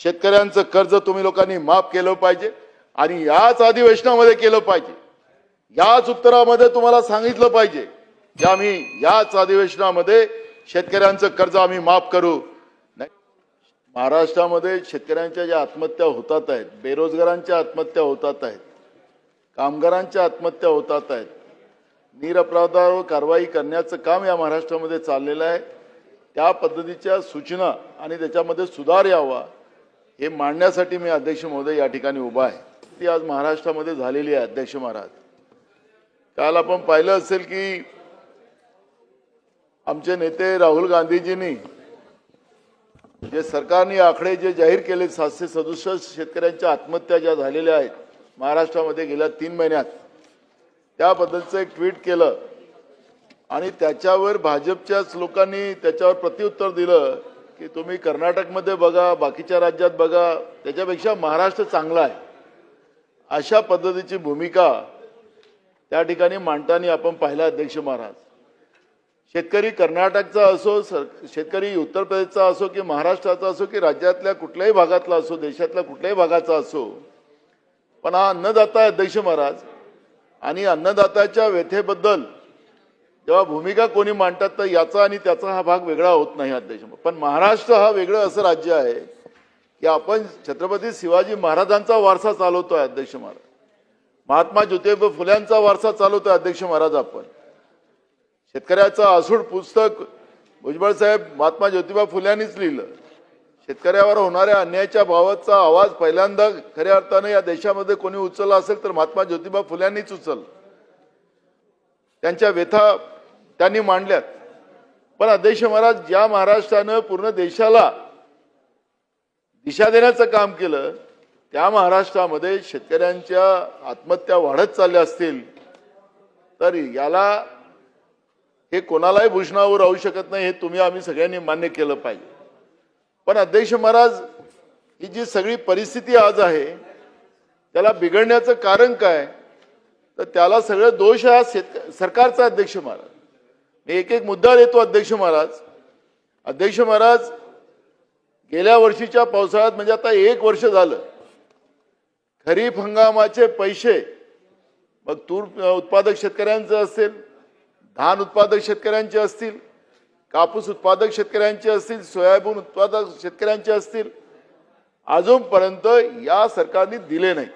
शेतकऱ्यांचं कर्ज तुम्ही लोकांनी माफ केलं पाहिजे आणि याच अधिवेशनामध्ये केलं पाहिजे. याच उत्तरामध्ये तुम्हाला सांगितलं पाहिजे की आम्ही याच अधिवेशनामध्ये शेतकऱ्यांचं कर्ज आम्ही माफ करू. नाही महाराष्ट्रामध्ये शेतकऱ्यांच्या ज्या आत्महत्या होतात आहेत बेरोजगारांच्या आत्महत्या होतात आहेत कामगारांच्या आत्महत्या होतात आहेत निरपराधावर कारवाई करण्याचं काम या महाराष्ट्रामध्ये चाललेलं आहे. त्या पद्धतीच्या सूचना आणि त्याच्यामध्ये सुधार यावा. हे मांडण्यासाठी मी अध्यक्ष महोदय या ठिकाणी उभा आहे. ती आज महाराष्ट्रामध्ये झालेली आहे अध्यक्ष महाराज. काल आपण पाहिलं असेल की आमचे नेते राहुल गांधीजींनी जे सरकारने आकडे जे जाहीर केले सातशे सदुसष्ट शेतकऱ्यांच्या आत्महत्या ज्या झालेल्या आहेत महाराष्ट्रामध्ये गेल्या तीन महिन्यात त्याबद्दलचं एक ट्विट केलं आणि त्याच्यावर भाजपच्याच लोकांनी त्याच्यावर प्रत्युत्तर दिलं. की तुम्ही कर्नाटकमध्ये बघा बाकीच्या राज्यात बघा त्याच्यापेक्षा महाराष्ट्र चांगला आहे. अशा पद्धतीची भूमिका त्या ठिकाणी मांडताना आपण पाहिला अध्यक्ष महाराज. शेतकरी कर्नाटकचा असो सर शेतकरी उत्तर प्रदेशचा असो की महाराष्ट्राचा असो की राज्यातल्या कुठल्याही भागातला असो देशातल्या कुठल्याही भागाचा असो पण हा अन्नदाता अध्यक्ष महाराज. आणि अन्नदात्याच्या व्यथेबद्दल जेव्हा भूमिका कोणी मांडतात तर याचा आणि त्याचा हा भाग वेगळा होत नाही अध्यक्ष पण महाराष्ट्र हा वेगळं असं राज्य आहे की आपण छत्रपती शिवाजी महाराजांचा वारसा चालवतोय अध्यक्ष महाराज. महात्मा ज्योतिबा फुल्यांचा वारसा चालवतोय अध्यक्ष महाराज आपण. शेतकऱ्याचं आसूड पुस्तक भुजबळ साहेब महात्मा ज्योतिबा फुल्यांनीच लिहिलं. शेतकऱ्यावर होणाऱ्या अन्यायाच्या बाबतचा आवाज पहिल्यांदा खऱ्या अर्थानं या देशामध्ये कोणी उचलला असेल तर महात्मा ज्योतिबा फुल्यांनीच उचललं. त्यांच्या व्यथा त्यांनी मांडल्यात. पण अध्यक्ष महाराज ज्या महाराष्ट्रानं पूर्ण देशाला दिशा देण्याचं काम केलं त्या महाराष्ट्रामध्ये शेतकऱ्यांच्या आत्महत्या वाढत चालल्या असतील तर याला हे कोणालाही भूषणावर राहू शकत नाही हे तुम्ही आम्ही सगळ्यांनी मान्य केलं पाहिजे. पण अध्यक्ष महाराज ही जी सगळी परिस्थिती आज आहे त्याला बिघडण्याचं कारण काय? तर त्याला सगळं दोष हा शेतक सरकारचा अध्यक्ष महाराज. मी एक एक मुद्दा देतो अध्यक्ष महाराज. अध्यक्ष महाराज गेल्या वर्षीच्या पावसाळ्यात म्हणजे आता एक वर्ष झालं. खरीप हंगामाचे पैसे मग तूर उत्पादक शेतकऱ्यांचं असेल धान उत्पादक शेतकऱ्यांचे असतील कापूस उत्पादक शेतकऱ्यांचे असतील सोयाबीन उत्पादक शेतकऱ्यांचे असतील अजूनपर्यंत या सरकारने दिले नाही.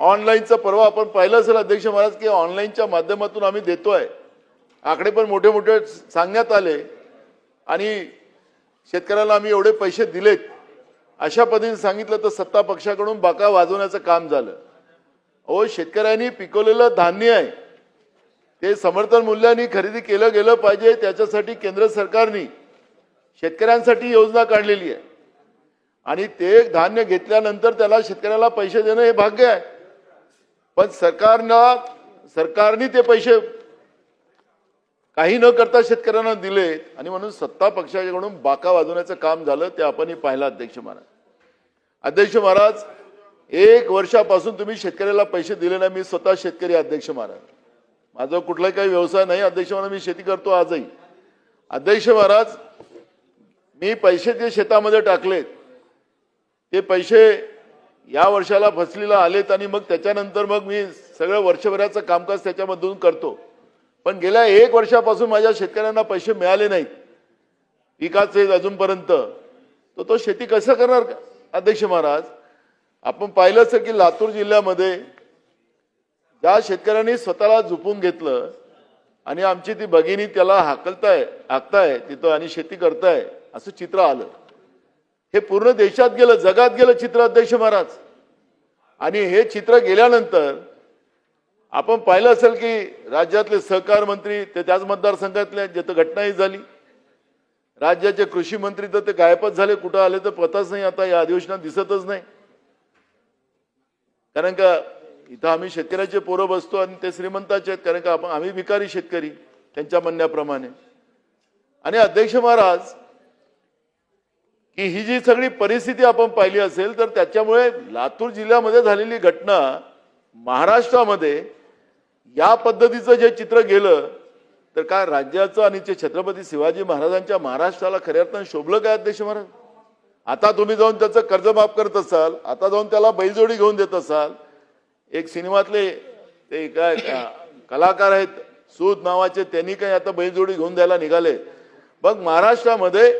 ऑनलाईनचं परवा आपण पाहिलं असेल अध्यक्ष महाराज की ऑनलाईनच्या माध्यमातून आम्ही देतोय. आकडे पण मोठे मोठे सांगण्यात आले. आणि शेतकऱ्याला आम्ही एवढे पैसे दिलेत. अशा पद्धतीने सांगितलं तर सत्ता पक्षाकडून बाका वाजवण्याचं काम झालं. अहो शेतकऱ्यांनी पिकवलेलं धान्य आहे. ते समर्थन मूल्याने खरेदी केलं गेलं पाहिजे. त्याच्यासाठी केंद्र सरकारने शेतकऱ्यांसाठी योजना काढलेली आहे. आणि ते धान्य घेतल्यानंतर त्याला शेतकऱ्याला पैसे देणं हे भाग्य आहे. पण सरकारनं सरकारने ते पैसे काही न करता शेतकऱ्यांना दिले आणि म्हणून सत्ता पक्षाकडून बाका वाजवण्याचं काम झालं ते आपणही पाहिलं अध्यक्ष महाराज. अध्यक्ष महाराज एक वर्षापासून तुम्ही शेतकऱ्याला पैसे दिले नाही मी स्वतः शेतकरी अध्यक्ष महाराज. माझा कुठलाही काही व्यवसाय नाही अध्यक्ष महाराज मी शेती करतो आजही. अध्यक्ष महाराज मी पैसे जे शेतामध्ये टाकलेत ते पैसे या वर्षाला फसलीला आलेत आणि मग त्याच्यानंतर मग मी सगळं वर्षभराचं कामकाज त्याच्यामधून करतो. पण गेल्या एक वर्षापासून माझ्या शेतकऱ्यांना पैसे मिळाले नाहीत पिकाचे अजूनपर्यंत. तर तो शेती कसं करणार का? अध्यक्ष महाराज आपण पाहिलं असेल की लातूर जिल्ह्यामध्ये ज्या शेतकऱ्यांनी स्वतःला झुपून घेतलं आणि आमची ती भगिनी त्याला हाकलताय हाकताय तिथं आणि शेती करताय असं चित्र आलं. हे पूर्ण देशात गेलं जगात गेलं चित्र अध्यक्ष महाराज. आणि हे चित्र गेल्यानंतर आपण पाहिलं असेल की राज्यातले सहकार मंत्री ते त्याच मतदारसंघातले आहेत, जिथं घटनाही झाली. राज्याचे कृषी मंत्री तर ते गायबच झाले कुठं आले तर पताच नाही आता या अधिवेशनात दिसतच नाही. कारण का इथं आम्ही शेतकऱ्याचे पोरं बसतो आणि ते श्रीमंताचे आहेत कारण का आपण आम्ही भिकारी शेतकरी त्यांच्या म्हणण्याप्रमाणे. आणि अध्यक्ष महाराज की ही जी सगळी परिस्थिती आपण पाहिली असेल तर त्याच्यामुळे लातूर जिल्ह्यामध्ये झालेली घटना महाराष्ट्रामध्ये या पद्धतीचं जे चित्र गेलं तर काय राज्याचं आणि ते छत्रपती शिवाजी महाराजांच्या महाराष्ट्राला खऱ्या अर्थानं शोभलं काय अध्यक्ष महाराज? आता तुम्ही जाऊन त्याचं कर्ज माफ करत असाल आता जाऊन त्याला बैलजोडी घेऊन देत असाल एक सिनेमातले ते काय कलाकार आहेत सूद नावाचे त्यांनी काही आता बैलजोडी घेऊन द्यायला निघाले. मग महाराष्ट्रामध्ये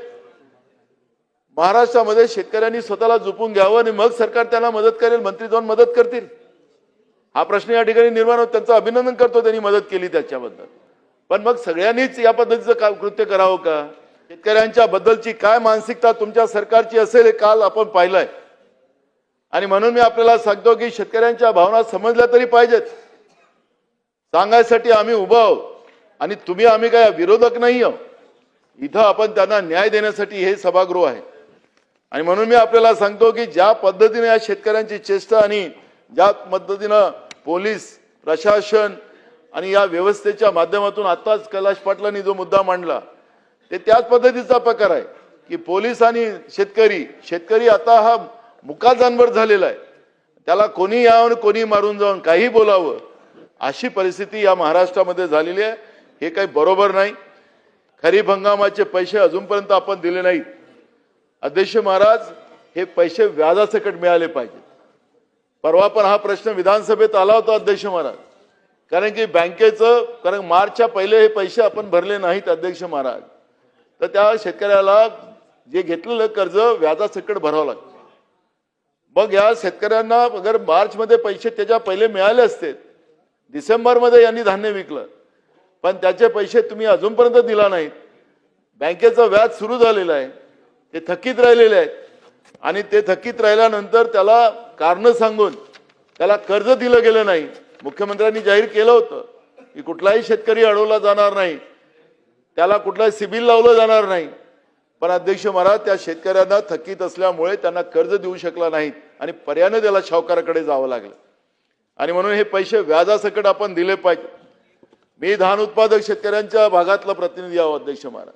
महाराष्ट्रामध्ये शेतकऱ्यांनी स्वतःला जुपून घ्यावं आणि मग सरकार त्यांना मदत करेल मंत्री जाऊन मदत करतील. हा प्रश्न या ठिकाणी निर्माण होत त्यांचं अभिनंदन करतो त्यांनी मदत केली त्याच्याबद्दल. पण मग सगळ्यांनीच या पद्धतीचं का कृत्य करावं का? शेतकऱ्यांच्या बद्दलची काय मानसिकता तुमच्या सरकारची असेल हे काल आपण पाहिलंय. आणि म्हणून मी आपल्याला सांगतो की शेतकऱ्यांच्या भावना समजल्या तरी पाहिजेत. सांगायसाठी आम्ही उभं आहोत. आणि तुम्ही आम्ही काय विरोधक नाही आहोत इथं आपण त्यांना न्याय देण्यासाठी हे सभागृह आहे. आणि म्हणून मी आपल्याला सांगतो की ज्या पद्धतीने या शेतकऱ्यांची चेष्टा आणि ज्या पद्धतीनं पोलीस प्रशासन आणि या व्यवस्थेच्या माध्यमातून आताच कैलाश पाटलांनी जो मुद्दा मांडला ते त्याच पद्धतीचा प्रकार आहे की पोलीस आणि शेतकरी शेतकरी आता हा मुका जानवर झालेला आहे. त्याला कोणी यावं कोणी मारून जाऊन काही बोलावं अशी परिस्थिती या महाराष्ट्रामध्ये झालेली आहे. हे काही बरोबर नाही. खरीप हंगामाचे पैसे अजूनपर्यंत आपण दिले नाहीत. अध्यक्ष महाराज हे पैसे व्याजासकट मिळाले पाहिजे. परवा पण हा प्रश्न विधानसभेत आला होता अध्यक्ष महाराज. कारण की बँकेचं कारण मार्चच्या पहिले हे पैसे आपण भरले नाहीत अध्यक्ष महाराज. तर त्या शेतकऱ्याला जे घेतलेलं कर्ज व्याजासकट भरावं लागतं. मग या शेतकऱ्यांना अगर मार्चमध्ये पैसे त्याच्या पहिले मिळाले असते डिसेंबरमध्ये यांनी धान्य विकलं. पण त्याचे पैसे तुम्ही अजूनपर्यंत दिला नाहीत. बँकेचं व्याज सुरू झालेलं आहे. ते थकीत राहिलेले आहेत. आणि ते थकीत राहिल्यानंतर त्याला कारण सांगून त्याला कर्ज दिलं गेलं नाही. मुख्यमंत्र्यांनी जाहीर केलं होतं की कुठलाही शेतकरी अडवला जाणार नाही. त्याला कुठलाही सिबिल लावलं जाणार नाही. पण अध्यक्ष महाराज त्या शेतकऱ्यांना थकीत असल्यामुळे त्यांना कर्ज देऊ शकला नाहीत आणि पर्यानं त्याला सावकाराकडे जावं लागलं. आणि म्हणून हे पैसे व्याजासकट आपण दिले पाहिजे. मी धान उत्पादक शेतकऱ्यांच्या भागातला प्रतिनिधी आहो अध्यक्ष महाराज.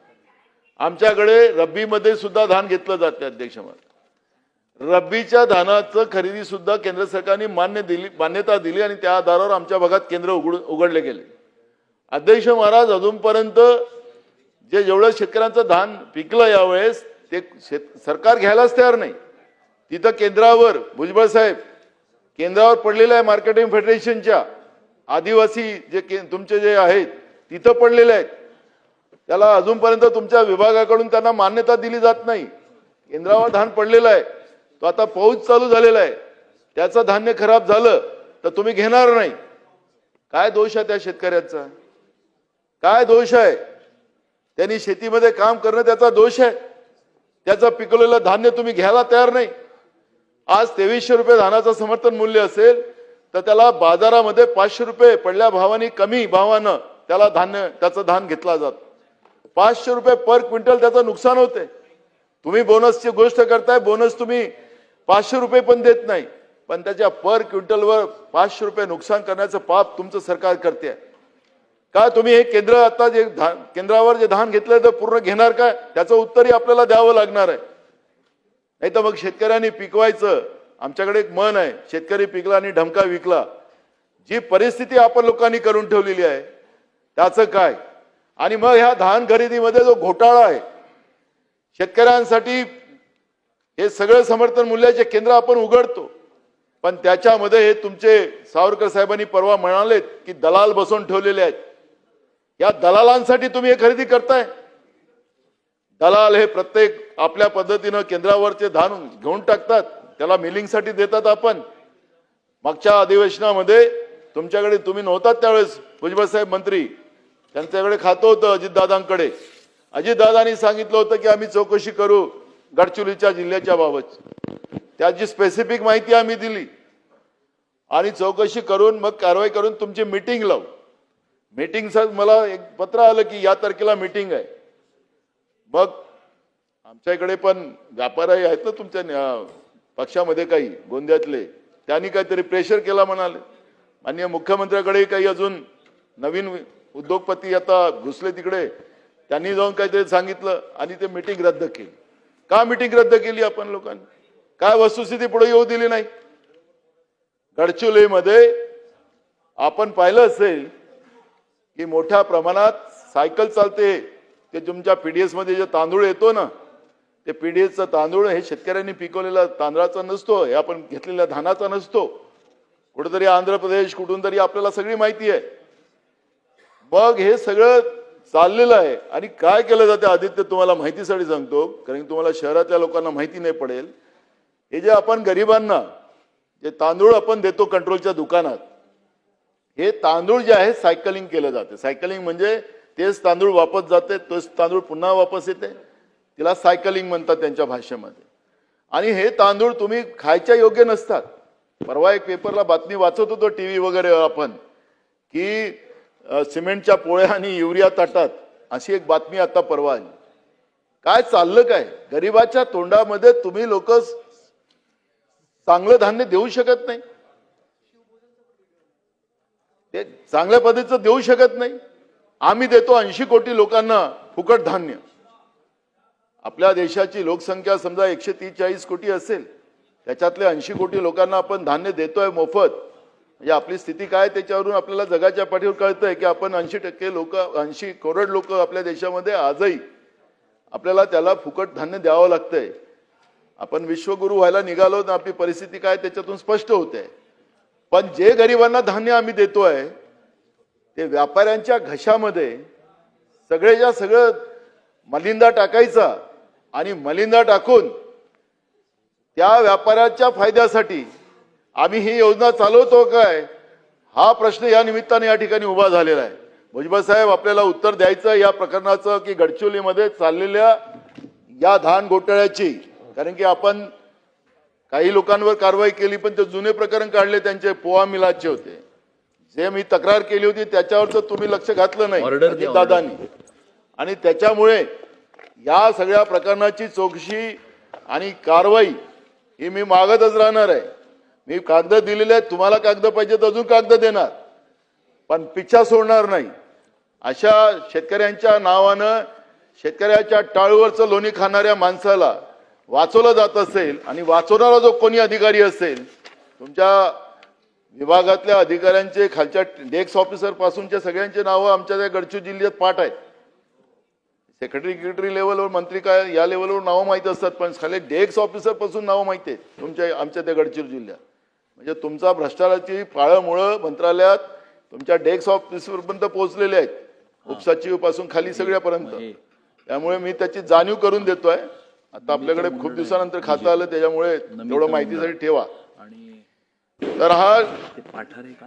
आमच्याकडे रब्बीमध्ये सुद्धा धान घेतलं जाते अध्यक्ष महाराज. रब्बीच्या धानाचं खरेदी सुद्धा केंद्र सरकारने मान्य दिली मान्यता दिली आणि त्या आधारावर आमच्या भागात केंद्र उघड उघडले गेले. अध्यक्ष महाराज अजूनपर्यंत जे जेवढं शेतकऱ्यांचं धान पिकलं यावेळेस ते शेत सरकार घ्यायलाच तयार नाही. तिथं केंद्रावर भुजबळ साहेब केंद्रावर पडलेलं आहे मार्केटिंग फेडरेशनच्या आदिवासी जे के तुमचे जे आहेत तिथं पडलेले आहेत. त्याला अजूनपर्यंत तुमच्या विभागाकडून त्यांना मान्यता दिली जात नाही. केंद्रावर धान पडलेलं आहे. तो आता पाऊस चालू झालेला आहे. त्याचं धान्य खराब झालं तर तुम्ही घेणार नाही. काय दोष आहे त्या शेतकऱ्याचा? काय दोष आहे? त्यांनी शेतीमध्ये काम करणं त्याचा दोष आहे. त्याचं पिकवलेलं धान्य तुम्ही घ्यायला तयार नाही. आज तेवीसशे रुपये धानाचं समर्थन मूल्य असेल तर त्याला बाजारामध्ये पाचशे रुपये पडल्या भावाने कमी भावानं त्याला धान्य त्याचं धान घेतला जात. पाचशे रुपये पर क्विंटल त्याचं नुकसान होते. तुम्ही बोनसची गोष्ट करताय बोनस तुम्ही पाचशे रुपये पण देत नाही. पण त्याच्या पर क्विंटलवर पाचशे रुपये नुकसान करण्याचं पाप तुमचं सरकार करते. का तुम्ही हे केंद्र आता जे धान केंद्रावर जे धान घेतलं तर पूर्ण घेणार काय? त्याचं उत्तरही आपल्याला द्यावं लागणार आहे. नाही तर मग शेतकऱ्यांनी पिकवायचं. आमच्याकडे एक मन आहे. शेतकरी पिकला आणि ढमका विकला. जी परिस्थिती आपण लोकांनी करून ठेवलेली आहे त्याचं काय? आणि मग ह्या धान खरेदीमध्ये जो घोटाळा आहे शेतकऱ्यांसाठी हे सगळं समर्थन मूल्याचे केंद्र आपण उघडतो. पण त्याच्यामध्ये हे तुमचे सावरकर साहेबांनी परवा म्हणालेत की दलाल बसवून ठेवलेले आहेत. या दलालांसाठी तुम्ही हे खरेदी करताय? दलाल हे प्रत्येक आपल्या पद्धतीनं केंद्रावरचे धान घेऊन टाकतात. त्याला मिलिंगसाठी देतात आपण. मागच्या अधिवेशनामध्ये तुमच्याकडे तुम्ही नव्हतात त्यावेळेस भुजबळ साहेब मंत्री. त्यांच्याकडे खातं होतं अजितदादांकडे. अजितदादांनी सांगितलं होतं की आम्ही चौकशी करू. गडचिरोलीच्या जिल्ह्याच्या बाबत. त्याची स्पेसिफिक माहिती आम्ही दिली. आणि चौकशी करून मग कारवाई करून तुमची मिटिंग लावू. मीटिंगचं मला एक पत्र आलं की या तारखेला मीटिंग आहे. मग आमच्या इकडे पण व्यापारी आहेत ना तुमच्या न्या- पक्षामध्ये काही गोंद्यातले. त्यांनी काहीतरी प्रेशर केला म्हणाले. माननीय मुख्यमंत्र्याकडे काही अजून नवीन उद्योगपती आता घुसले तिकडे. त्यांनी जाऊन काहीतरी सांगितलं आणि ते मीटिंग रद्द केली. का मीटिंग रद्द केली आपण लोकांनी? काय वस्तुस्थिती पुढे येऊ दिली नाही? गडचिरोलीमध्ये आपण पाहिलं असेल की मोठ्या प्रमाणात सायकल चालते. ते तुमच्या पीडीएसमध्ये जे तांदूळ येतो ना ते पीडीएसचा तांदूळ हे शेतकऱ्यांनी पिकवलेला तांदळाचा नसतो हे आपण घेतलेल्या धानाचा नसतो. कुठेतरी आंध्र प्रदेश कुठून तरी आपल्याला सगळी माहिती आहे. मग हे सगळं चाललेलं आहे. आणि काय केलं जातं आदित्य तुम्हाला माहितीसाठी सांगतो. कारण की तुम्हाला शहरातल्या लोकांना माहिती नाही पडेल. हे जे आपण गरिबांना जे तांदूळ आपण देतो कंट्रोलच्या दुकानात हे तांदूळ जे आहे सायकलिंग केलं जाते. सायकलिंग म्हणजे तेच तांदूळ वापस जाते तोच तांदूळ पुन्हा वापस येते. तिला सायकलिंग म्हणतात त्यांच्या भाषेमध्ये. आणि हे तांदूळ तुम्ही खायच्या योग्य नसतात. परवा एक पेपरला बातमी वाचत होतो टी व्ही वगैरे आपण की सिमेंटच्या पोळ्या आणि युरिया ताटात. अशी एक बातमी आता परवा आली. काय चाललं काय? गरिबाच्या तोंडामध्ये तुम्ही लोक चांगलं धान्य देऊ शकत नाही. ते चांगल्या पद्धतीचं देऊ शकत नाही. आम्ही देतो ऐंशी कोटी लोकांना फुकट धान्य. आपल्या देशाची लोकसंख्या समजा एकशे तीस चाळीस कोटी असेल त्याच्यातले ऐंशी कोटी लोकांना आपण धान्य देतोय मोफत. म्हणजे आपली स्थिती काय त्याच्यावरून आपल्याला जगाच्या पाठीवर कळतंय की आपण ऐंशी टक्के लोक ऐंशी करोड लोक आपल्या देशामध्ये आजही आपल्याला त्याला फुकट धान्य द्यावं लागतंय. आपण विश्वगुरु व्हायला निघालो तर आपली परिस्थिती काय त्याच्यातून स्पष्ट होते. पण जे गरिबांना धान्य आम्ही देतोय ते व्यापाऱ्यांच्या घशामध्ये सगळेच्या सगळं मलिंदा टाकायचा आणि मलिंदा टाकून त्या व्यापाऱ्याच्या फायद्यासाठी आम्ही ही योजना चालवतो काय? हा प्रश्न या निमित्ताने या ठिकाणी उभा झालेला आहे. भुजबळ साहेब आपल्याला उत्तर द्यायचं या प्रकरणाचं की गडचिरोलीमध्ये चाललेल्या या धान घोटाळ्याची? कारण की आपण काही लोकांवर कारवाई केली पण ते जुने प्रकरण काढले त्यांचे पोहा मिलाचे होते. जे मी तक्रार केली होती त्याच्यावर तर तुम्ही लक्ष घातलं नाही. दादानी. आणि त्याच्यामुळे या सगळ्या प्रकरणाची चौकशी आणि कारवाई ही मी मागतच राहणार आहे. मी कागद दिलेले आहेत तुम्हाला कागद पाहिजे तर अजून कागद देणार. पण पिच्छा सोडणार नाही. अशा शेतकऱ्यांच्या नावानं शेतकऱ्याच्या टाळूवरचं लोणी खाणाऱ्या माणसाला वाचवलं जात असेल आणि वाचवणारा जो कोणी अधिकारी असेल तुमच्या विभागातल्या अधिकाऱ्यांचे खालच्या डेस्क ऑफिसर पासूनच्या सगळ्यांचे नावं आमच्या त्या गडचिरोली जिल्ह्यात पाठ आहेत. सेक्रेटरी सेक्रेटरी लेवलवर मंत्री काय या लेवलवर नावं माहीत असतात पण खाली डेस्क ऑफिसरपासून नावं माहिती आहेत तुमच्या आमच्या त्या गडचिरोली जिल्ह्यात. म्हणजे तुमचा भ्रष्टाचाराची पाळंमुळं मंत्रालयात तुमच्या डेस्क ऑफिसरपर्यंत पोहोचलेले आहेत. उपसचिवपासून खाली सगळ्यापर्यंत. त्यामुळे मी त्याची जाणीव करून देतोय. आता आपल्याकडे खूप दिवसानंतर खातं आलं त्याच्यामुळे तेवढं माहितीसाठी ठेवा. आणि तर हा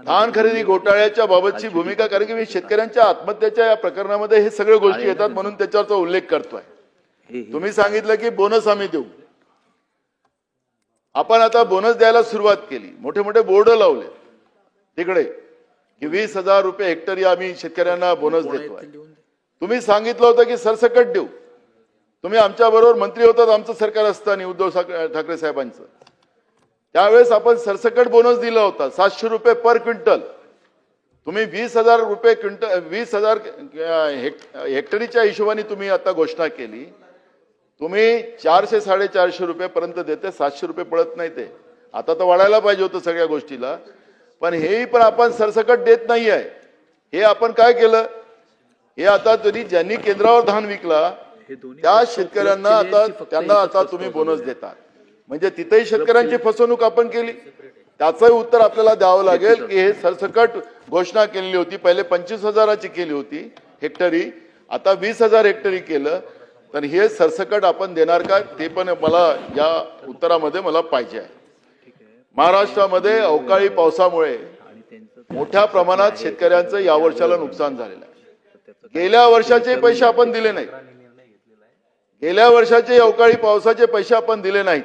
धान खरेदी घोटाळ्याच्या बाबतची भूमिका कारण की मी शेतकऱ्यांच्या आत्महत्येच्या या प्रकरणामध्ये हे सगळ्या गोष्टी येतात म्हणून त्याच्यावरचा उल्लेख करतोय. तुम्ही सांगितलं की बोनस आम्ही देऊ. आपण आता बोनस द्यायला सुरुवात केली. मोठे मोठे बोर्ड लावले. तिकडे. की वीस हजार रुपये हेक्टरी आम्ही शेतकऱ्यांना बोनस देतोय. लिहून दे. तुम्ही सांगितलं होतं की सरसकट देऊ. तुम्ही आमच्या बरोबर मंत्री होतात आमचं सरकार असताना उद्धव ठाकरे साहेबांचं. त्यावेळेस आपण सरसकट बोनस दिला होता सातशे रुपये पर क्विंटल तुम्ही वीस हजार रुपये क्विंटल वीस हजार हेक्टरीच्या हिशोबाने तुम्ही आता घोषणा केली. तुम्ही चारशे साडेचारशे रुपयेपर्यंत देते सातशे रुपये पडत नाही ते. आता तर वाढायला पाहिजे होतं सगळ्या गोष्टीला. पण हेही पण आपण सरसकट देत नाही आहे हे आपण काय केलं? हे आता तरी ज्यांनी केंद्रावर धान विकला त्या शेतकऱ्यांना आता त्यांना आता तुम्ही बोनस? देतात. म्हणजे तिथेही शेतकऱ्यांची फसवणूक आपण केली. त्याचंही उत्तर आपल्याला द्यावं लागेल की हे सरसकट घोषणा केलेली होती. पहिले पंचवीस हजाराची केली होती हेक्टरी. आता वीस हजार हेक्टरी केलं. तर हे सरसकट आपण देणार का? ते पण मला या उत्तरामध्ये मला पाहिजे आहे. महाराष्ट्रामध्ये अवकाळी पावसामुळे मोठ्या प्रमाणात शेतकऱ्यांचं या वर्षाला नुकसान झालेलं आहे. गेल्या वर्षाचे पैसे आपण दिले नाही गेल्या वर्षाचे अवकाळी पावसाचे पैसे आपण दिले नाहीत.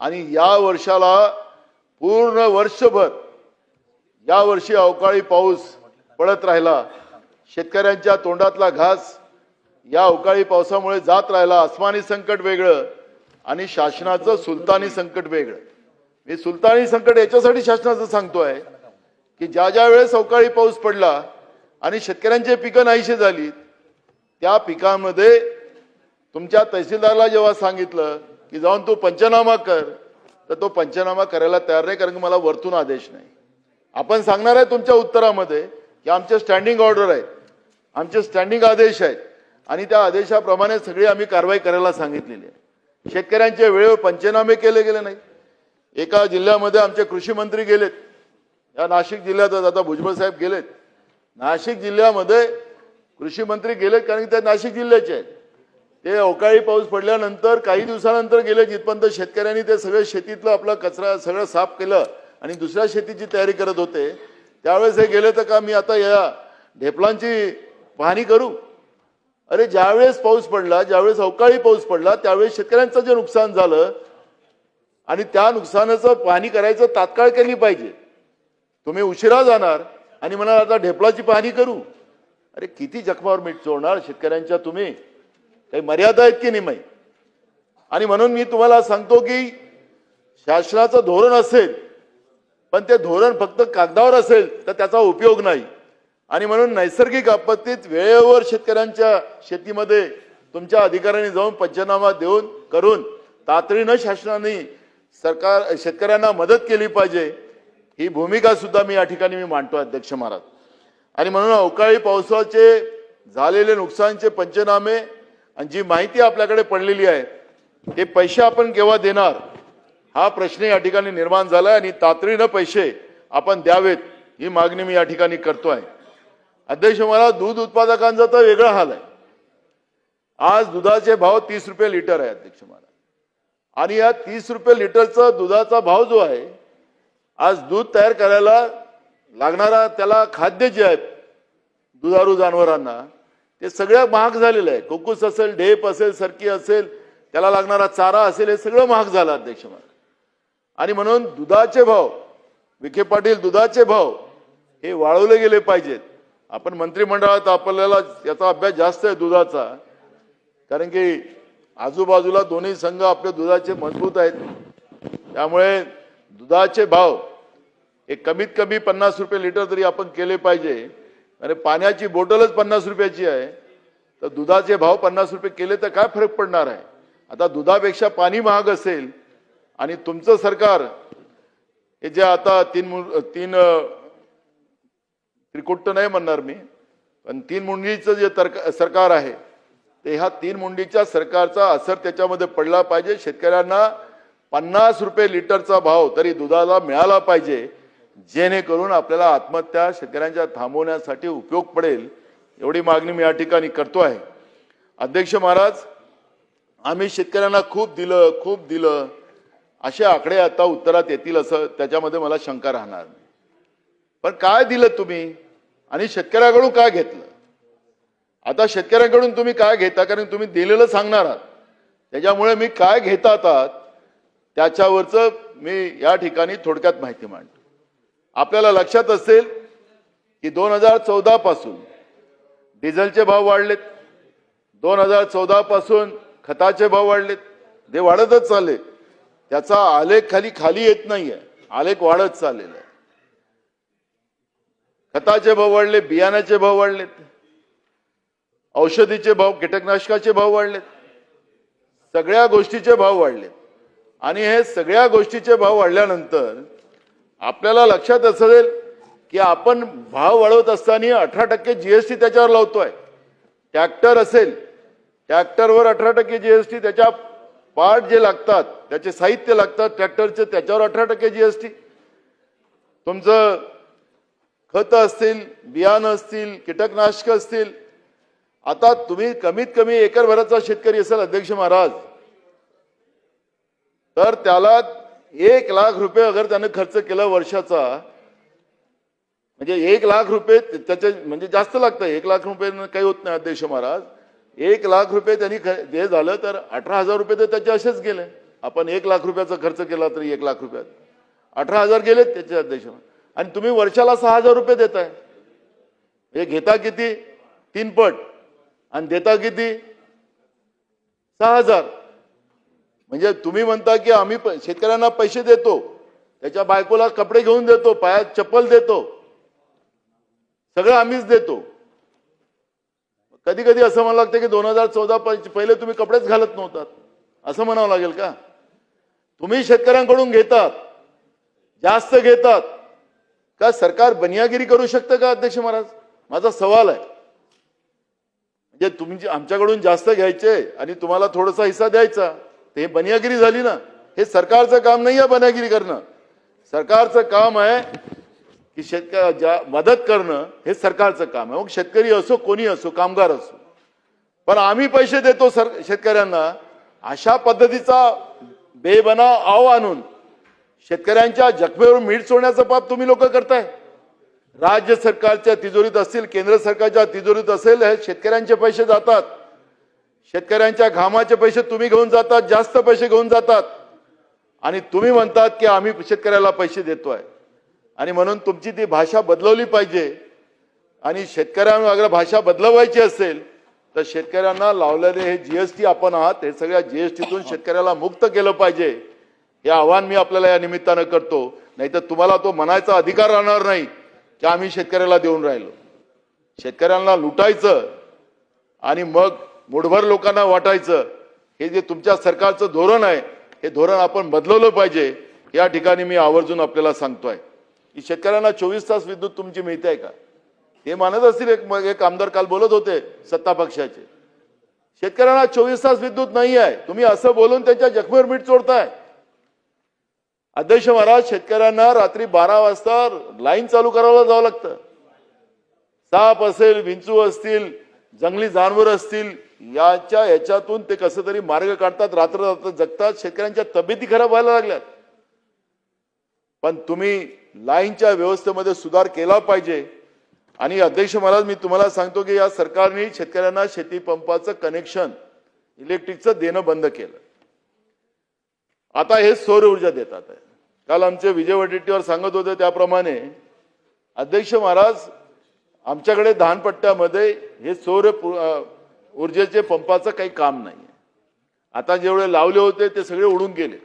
आणि या वर्षाला पूर्ण वर्षभर या वर्षी अवकाळी पाऊस पडत राहिला. शेतकऱ्यांच्या तोंडातला घास या अवकाळी पावसामुळे जात राहिला आसमानी संकट वेगळं आणि शासनाचं सुलतानी संकट वेगळं. मी सुलतानी संकट याच्यासाठी शासनाचं सांगतोय की ज्या ज्या वेळेस अवकाळी पाऊस पडला आणि शेतकऱ्यांची पिकं नाहीशी झाली त्या पिकामध्ये तुमच्या तहसीलदारला जेव्हा सांगितलं की जाऊन तू पंचनामा कर तर तो पंचनामा करायला तयार नाही कारण की मला वरतून आदेश नाही. आपण सांगणार आहे तुमच्या उत्तरामध्ये की आमचे स्टँडिंग ऑर्डर आहेत. आमचे स्टँडिंग आदेश आहेत. आणि त्या आदेशाप्रमाणे सगळी आम्ही कारवाई करायला सांगितलेली आहे. शेतकऱ्यांचे वेळेवर पंचनामे केले गेले नाही. एका जिल्ह्यामध्ये आमचे कृषी मंत्री गेलेत. या नाशिक जिल्ह्यातच आता भुजबळ साहेब गेलेत. नाशिक जिल्ह्यामध्ये कृषी मंत्री गेलेत कारण ते नाशिक जिल्ह्याचे आहेत. ते अवकाळी पाऊस पडल्यानंतर काही दिवसानंतर गेले जिथपर्यंत शेतकऱ्यांनी ते सगळं शेतीतलं आपला कचरा सगळं साफ केलं आणि दुसऱ्या शेतीची तयारी करत होते त्यावेळेस हे गेले तर का मी आता या ढेपलांची पाहणी करू? अरे ज्यावेळेस पाऊस पडला ज्यावेळेस अवकाळी पाऊस पडला त्यावेळेस शेतकऱ्यांचं जे नुकसान झालं आणि त्या नुकसानाचं पाहणी करायचं तात्काळ केली पाहिजे. तुम्ही उशिरा जाणार आणि म्हणाल आता ढेपलाची पाहणी करू. अरे किती जखमावर मीठ चोरणार शेतकऱ्यांच्या तुम्ही? काही मर्यादा आहेत की नाही माहीत? आणि म्हणून मी तुम्हाला सांगतो की शासनाचं धोरण असेल पण ते धोरण फक्त कागदावर असेल तर त्याचा उपयोग नाही. आणि म्हणून नैसर्गिक आपत्तीत वेळेवर शेतकऱ्यांच्या शेतीमध्ये तुमच्या अधिकाऱ्यांनी जाऊन पंचनामा देऊन करून तातडीनं शासनाने सरकार शेतकऱ्यांना मदत केली पाहिजे. ही भूमिका सुद्धा मी या ठिकाणी मी मांडतो अध्यक्ष महाराज. आणि म्हणून अवकाळी पावसाचे झालेले नुकसानचे पंचनामे आणि जी माहिती आपल्याकडे पडलेली आहे ते पैसे आपण केव्हा देणार? हा प्रश्न या ठिकाणी निर्माण झाला आणि तातडीनं पैसे आपण द्यावेत ही मागणी मी या ठिकाणी करतो आहे अध्यक्ष मला दूध उत्पादकांचा तर वेगळा हाल आहे. आज दुधाचे भाव तीस रुपये लिटर आहे अध्यक्ष मला. आणि या तीस रुपये लिटरचा दुधाचा भाव जो आहे आज दूध तयार करायला लागणारा त्याला खाद्य जे आहे दुधारू जनावरांना ते सगळ्या महाग झालेलं आहे कोकूस असेल ढेप असेल सरकी असेल त्याला लागणारा चारा असेल हे सगळं महाग झालं अध्यक्ष मला. आणि म्हणून दुधाचे भाव विखे पाटील दुधाचे भाव हे वाळवले गेले पाहिजेत. आपण मंत्रिमंडळात आपल्याला याचा अभ्यास जास्त आहे दुधाचा. कारण की आजूबाजूला दोन्ही संघ आपले दुधाचे मजबूत आहेत. त्यामुळे दुधाचे भाव हे कमीत कमी पन्नास रुपये लिटर तरी आपण केले पाहिजे. आणि पाण्याची बॉटलच पन्नास रुपयाची आहे. तर दुधाचे भाव पन्नास रुपये केले तर काय फरक पडणार आहे? आता दुधापेक्षा पाणी महाग असेल आणि तुमचं सरकार हे जे आता तीन मु- तीन त्रिकुट्ट नाही म्हणणार मी पण तीन मुंडीचं जे तरक सरकार आहे ते ह्या तीन मुंडीच्या सरकारचा असर त्याच्यामध्ये पडला पाहिजे. शेतकऱ्यांना पन्नास रुपये लिटरचा भाव तरी दुधाला मिळाला पाहिजे जेणेकरून आपल्याला आत्महत्या शेतकऱ्यांच्या थांबवण्यासाठी उपयोग पडेल एवढी मागणी मी या ठिकाणी करतो आहे. अध्यक्ष महाराज आम्ही शेतकऱ्यांना खूप दिलं खूप दिलं. असे आकडे आता उत्तरात येतील असं त्याच्यामध्ये मला शंका राहणार नाही. पण काय दिलं तुम्ही? आणि शेतकऱ्याकडून काय घेतलं? आता शेतकऱ्यांकडून तुम्ही काय घेता? कारण तुम्ही दिलेलं सांगणार आहात. त्याच्यामुळे मी काय घेतात आहात त्याच्यावरचं मी या ठिकाणी थोडक्यात माहिती मांडतो. आपल्याला लक्षात असेल की दोन हजार चौदा पासून डिझेलचे भाव वाढलेत. दोन हजार चौदा पासून खताचे भाव वाढलेत. ते वाढतच चालले. त्याचा आलेख खाली खाली येत नाहीये. आलेख वाढत चाललेला आहे. खताचे भाव वाढले बियाण्याचे भाव वाढलेत. औषधीचे भाव कीटकनाशकाचे भाव वाढलेत. सगळ्या गोष्टीचे भाव वाढलेत. आणि हे सगळ्या गोष्टीचे भाव वाढल्यानंतर आपल्याला लक्षात असेल की आपण भाव वाढवत असताना अठरा टक्के जीएसटी त्याच्यावर लावतोय. ट्रॅक्टर असेल ट्रॅक्टरवर अठरा टक्के जीएसटी त्याच्या पार्ट जे लागतात त्याचे साहित्य लागतात ट्रॅक्टरचे त्याच्यावर अठरा टक्के जीएसटी तुमचं खत असतील बियाणं असतील कीटकनाशक असतील. आता तुम्ही कमीत कमी एकरभराचा शेतकरी असेल अध्यक्ष महाराज. तर त्याला एक लाख रुपये अगर त्यानं खर्च केला वर्षाचा म्हणजे एक लाख रुपये त्याचे म्हणजे जास्त लागतं. एक लाख रुपये काही होत नाही अध्यक्ष महाराज. एक लाख रुपये त्यांनी जे झालं तर अठरा हजार रुपये तर त्याचे असेच गेले. आपण एक लाख रुपयाचा खर्च केला तरी एक लाख रुपयात. अठरा हजार गेलेत त्याचे अध्यक्ष महाराज. आणि तुम्ही वर्षाला सहा हजार रुपये देताय. हे घेता किती? तीन पट. आणि देता किती? सहा हजार. म्हणजे तुम्ही म्हणता की आम्ही प- शेतकऱ्यांना पैसे देतो. त्याच्या बायकोला कपडे घेऊन देतो पायात चप्पल देतो. सगळं आम्हीच देतो. कधी कधी असं म्हणावं लागतं की दोन हजार चौदा पहिले तुम्ही कपडेच घालत नव्हतात. असं म्हणावं लागेल का? तुम्ही शेतकऱ्यांकडून घेतात. जास्त घेतात. का सरकार बनियागिरी करू शकतं का अध्यक्ष महाराज? माझा सवाल आहे. म्हणजे तुमची आमच्याकडून जास्त घ्यायचे आणि तुम्हाला थोडासा हिस्सा द्यायचा ते बनियागिरी झाली ना हे सरकारचं काम नाही आहे बनियागिरी करणं. सरकारचं काम आहे की शेतकऱ्या ज्या मदत करणं हे सरकारचं काम आहे. मग शेतकरी असो कोणी असो कामगार असो. पण आम्ही पैसे देतो सर शेतकऱ्यांना अशा पद्धतीचा बेबना आव आणून शेतकऱ्यांच्या जखमेवर मीठ सोडण्याचं पाप तुम्ही लोक करताय. राज्य सरकारच्या तिजोरीत असतील केंद्र सरकारच्या तिजोरीत असेल हे शेतकऱ्यांचे पैसे जातात. शेतकऱ्यांच्या घामाचे पैसे तुम्ही घेऊन जातात जास्त पैसे घेऊन जातात. आणि तुम्ही म्हणतात की आम्ही शेतकऱ्याला पैसे देतोय. आणि म्हणून तुमची ती भाषा बदलवली पाहिजे. आणि शेतकऱ्यांना अगर भाषा बदलवायची असेल तर शेतकऱ्यांना लावलेले हे जीएसटी आपण आहात हे सगळ्या जीएसटीतून शेतकऱ्याला मुक्त केलं पाहिजे. हे आव्हान मी आपल्याला या निमित्तानं करतो. नाहीतर तुम्हाला तो म्हणायचा अधिकार राहणार नाही की आम्ही शेतकऱ्याला देऊन राहिलो. शेतकऱ्यांना लुटायचं आणि मग मुठभर लोकांना वाटायचं हे जे तुमच्या सरकारचं धोरण आहे हे धोरण आपण बदलवलं पाहिजे या ठिकाणी मी आवर्जून आपल्याला सांगतोय. की शेतकऱ्यांना चोवीस तास विद्युत तुमची मिळते आहे का? हे मानत असतील एक मग एक आमदार काल बोलत होते सत्ता पक्षाचे. शेतकऱ्यांना चोवीस तास विद्युत नाही आहे. तुम्ही असं बोलून त्यांच्या जखमेवर मीठ चोडताय अध्यक्ष महाराज शेतकऱ्यांना रात्री बारा वाजता लाईन चालू करायला जावं लागतं. साप असेल विंचू असतील जंगली जानवर असतील याच्या याच्यातून ते कसं तरी मार्ग काढतात रात्र रात्र जगतात शेतकऱ्यांच्या तब्येती खराब व्हायला लागल्यात. पण तुम्ही लाईनच्या व्यवस्थेमध्ये सुधार केला पाहिजे. आणि अध्यक्ष महाराज मी तुम्हाला सांगतो की या सरकारने शेतकऱ्यांना शेती पंपाचं कनेक्शन इलेक्ट्रिकचं देणं बंद केलं. आता हे सौर ऊर्जा देतात आहे. काल आमचे विजय वडेट्टीवर सांगत होते त्याप्रमाणे अध्यक्ष महाराज आमच्याकडे धानपट्ट्यामध्ये हे सौर ऊर्जेचे पंपाचं काही काम नाही आता जेवढे लावले होते ते सगळे उडून गेले.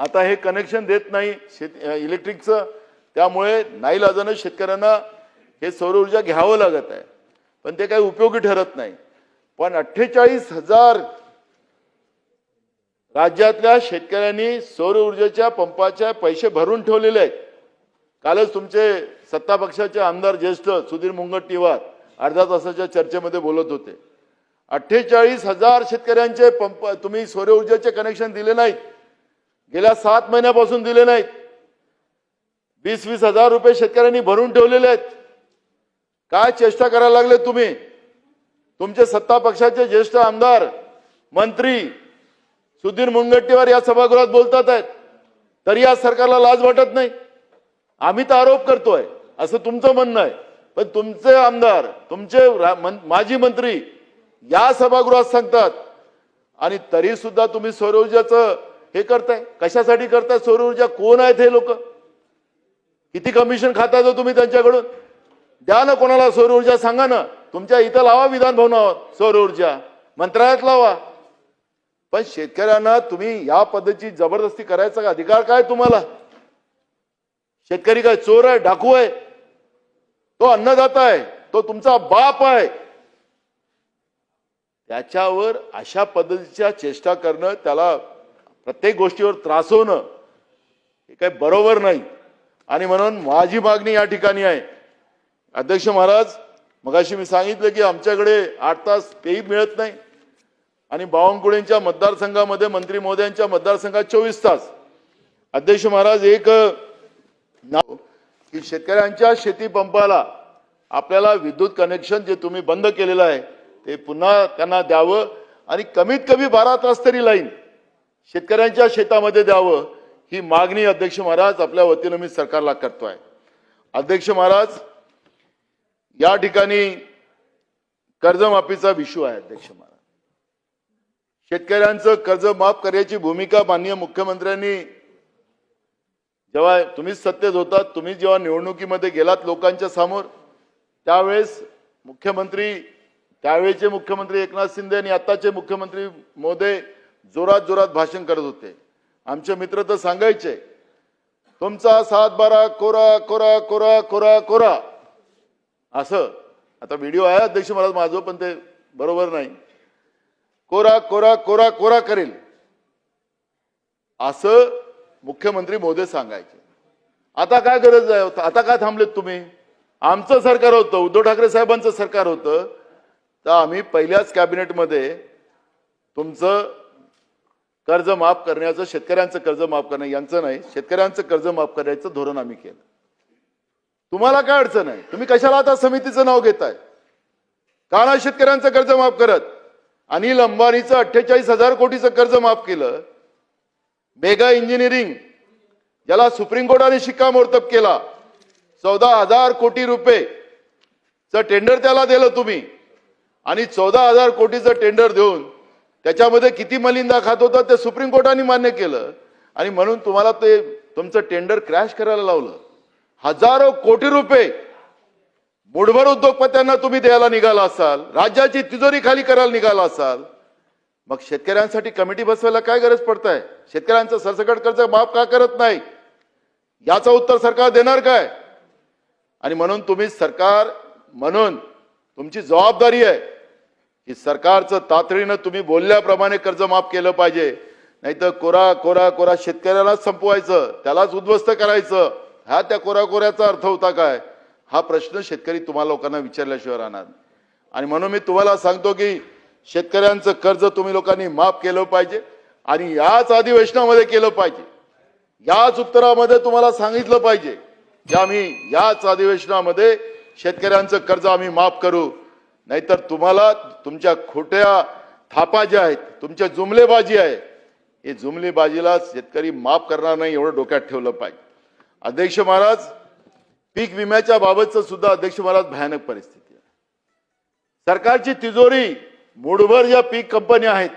आता हे कनेक्शन देत नाही शेत इलेक्ट्रिकचं त्यामुळे नाईलाजानं शेतकऱ्यांना हे सौर ऊर्जा घ्यावं लागत आहे. पण ते काही उपयोगी ठरत नाही. पण अठ्ठेचाळीस हजार राज्यातल्या शेतकऱ्यांनी सौर ऊर्जेच्या पंपाच्या पैसे भरून ठेवलेले आहेत. कालच तुमचे सत्ता पक्षाचे आमदार ज्येष्ठ सुधीर मुंगट्टीवार अर्ध्या तासाच्या चर्चेमध्ये बोलत होते. अठ्ठेचाळीस हजार शेतकऱ्यांचे पंप तुम्ही सौर ऊर्जेचे कनेक्शन दिले नाहीत. गेल्या सात महिन्यापासून दिले नाहीत. वीस वीस हजार रुपये शेतकऱ्यांनी भरून ठेवलेले आहेत. काय चेष्टा करायला लागले तुम्ही? तुमचे सत्ता पक्षाचे ज्येष्ठ आमदार मंत्री सुधीर मुनगट्टीवार या सभागृहात बोलतात आहेत. तरी या सरकारला लाज वाटत नाही. आम्ही तर आरोप करतोय. असं तुमचं म्हणणं आहे. पण तुमचे आमदार तुमचे रा- माजी मंत्री या सभागृहात सांगतात. आणि तरी सुद्धा तुम्ही सौर ऊर्जाचं हे करताय. कशासाठी करताय? सौर ऊर्जा कोण आहेत हे लोक? किती कमिशन खाताय हो तुम्ही त्यांच्याकडून? द्या ना कोणाला सौर ऊर्जा सांगा ना. तुमच्या इथं लावा विधान भवनावर सौर ऊर्जा. मंत्रालयात लावा. पण शेतकऱ्यांना तुम्ही या पद्धतीची जबरदस्ती करायचा का अधिकार काय तुम्हाला? शेतकरी काय चोर आहे डाकू आहे? तो अन्नदाता आहे तो तुमचा बाप आहे. त्याच्यावर अशा पद्धतीच्या चेष्टा करणं त्याला प्रत्येक गोष्टीवर त्रासवणं हे काही बरोबर नाही. आणि म्हणून माझी मागणी या ठिकाणी आहे. अध्यक्ष महाराज मगाशी मी सांगितलं की आमच्याकडे आठ तास तेही मिळत नाही. आणि बावनकुळेंच्या मतदारसंघामध्ये मंत्री मोदयांच्या मतदारसंघात चोवीस तास. अध्यक्ष महाराज एक नाव की शेतकऱ्यांच्या शेती पंपाला आपल्याला विद्युत कनेक्शन जे तुम्ही बंद केलेलं आहे ते पुन्हा त्यांना द्यावं आणि कमीत कमी बारा तास तरी लाईन शेतकऱ्यांच्या शेतामध्ये द्यावं ही मागणी अध्यक्ष महाराज आपल्या वतीनं मी सरकारला करतोय. अध्यक्ष महाराज या ठिकाणी कर्जमाफीचा विषय आहे अध्यक्ष महाराज. शेतकऱ्यांचं कर्ज माफ करण्याची भूमिका माननीय मुख्यमंत्र्यांनी जेव्हा तुम्हीच सत्तेत होतात तुम्ही जेव्हा निवडणुकीमध्ये गेलात लोकांच्या समोर त्यावेळेस मुख्यमंत्री त्यावेळेचे मुख्यमंत्री एकनाथ शिंदे आणि आताचे मुख्यमंत्री मोदे जोरात जोरात भाषण करत होते. आमचे मित्र तर सांगायचे तुमचा सात बारा कोरा कोरा कोरा कोरा कोरा. असं. आता व्हिडिओ आहे अध्यक्ष महाराज माझं पण ते बरोबर नाही. कोरा कोरा कोरा कोरा करेल. असं मुख्यमंत्री मोदी सांगायचे. आता काय गरज आहे? आता काय थांबलेत तुम्ही? आमचं सरकार होतं उद्धव ठाकरे साहेबांचं सरकार होतं. तर आम्ही पहिल्याच कॅबिनेटमध्ये तुमचं कर्ज माफ करण्याचं शेतकऱ्यांचं कर्ज माफ करणं यांचं नाही शेतकऱ्यांचं कर्ज माफ करण्याचं धोरण आम्ही केलं. तुम्हाला काय अडचण आहे? तुम्ही कशाला आता समितीचं नाव घेताय? का नाही शेतकऱ्यांचं कर्ज माफ करत? अनिल अंबानीचं अठ्ठेचाळीस हजार कोटीचं कर्ज माफ केलं. मेगा इंजिनिअरिंग ज्याला सुप्रीम कोर्टाने शिक्कामोर्तब केला. चौदा हजार कोटी रुपयेचं टेंडर त्याला दिलं तुम्ही. आणि चौदा हजार कोटीचं टेंडर देऊन त्याच्यामध्ये किती मलिंदा खात होता ते सुप्रीम कोर्टाने मान्य केलं. आणि म्हणून तुम्हाला ते तुमचं टेंडर क्रॅश करायला लावलं. हजारो कोटी रुपये मुठभर उद्योगपत्यांना तुम्ही द्यायला निघाला असाल राज्याची तिजोरी खाली करायला निघाला असाल मग शेतकऱ्यांसाठी कमिटी बसवायला काय गरज पडत आहे शेतकऱ्यांचं सरसकट कर्ज माफ का करत नाही? याचं उत्तर सरकार देणार काय? आणि म्हणून तुम्ही सरकार म्हणून तुमची जबाबदारी आहे की सरकारचं तातडीनं तुम्ही बोलल्याप्रमाणे कर्ज माफ केलं पाहिजे. नाहीतर कोरा कोरा कोरा शेतकऱ्यालाच संपवायचं त्यालाच उद्ध्वस्त करायचं. हा त्या कोरा कोऱ्याचा अर्थ होता काय? हा प्रश्न शेतकरी तुम्हाला लोकांना विचारल्याशिवाय राहणार. नाही. आणि म्हणून मी तुम्हाला सांगतो की शेतकऱ्यांचं कर्ज तुम्ही लोकांनी माफ केलं पाहिजे आणि याच अधिवेशनामध्ये केलं पाहिजे. याच उत्तरामध्ये तुम्हाला सांगितलं पाहिजे की आम्ही याच अधिवेशनामध्ये शेतकऱ्यांचं कर्ज आम्ही माफ करू. नाहीतर तुम्हाला तुमच्या खोट्या थापा ज्या आहेत तुमच्या जुमलेबाजी आहे हे जुमलेबाजीला शेतकरी माफ करणार नाही एवढं डोक्यात ठेवलं पाहिजे. अध्यक्ष महाराज पीक विम्याच्या बाबतचं सुद्धा अध्यक्ष महाराज भयानक परिस्थिती आहे. सरकारची तिजोरी मुठभर ज्या पीक कंपन्या आहेत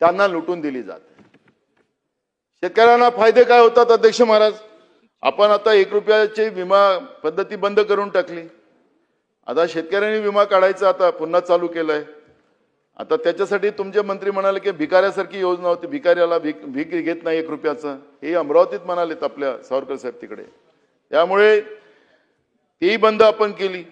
त्यांना लुटून दिली जाते शेतकऱ्यांना फायदे काय होतात अध्यक्ष महाराज? आपण आता एक रुपयाची विमा पद्धती बंद करून टाकली. आता शेतकऱ्यांनी विमा काढायचा आता पुन्हा चालू केलंय. आता त्याच्यासाठी तुमचे मंत्री म्हणाले की भिकाऱ्यासारखी योजना होती. भिकाऱ्याला भीक भीक घेत नाही एक रुपयाचं. हे अमरावतीत म्हणालेत आपल्या सावरकर साहेब तिकडे. त्यामुळे ती बंद आपण केली.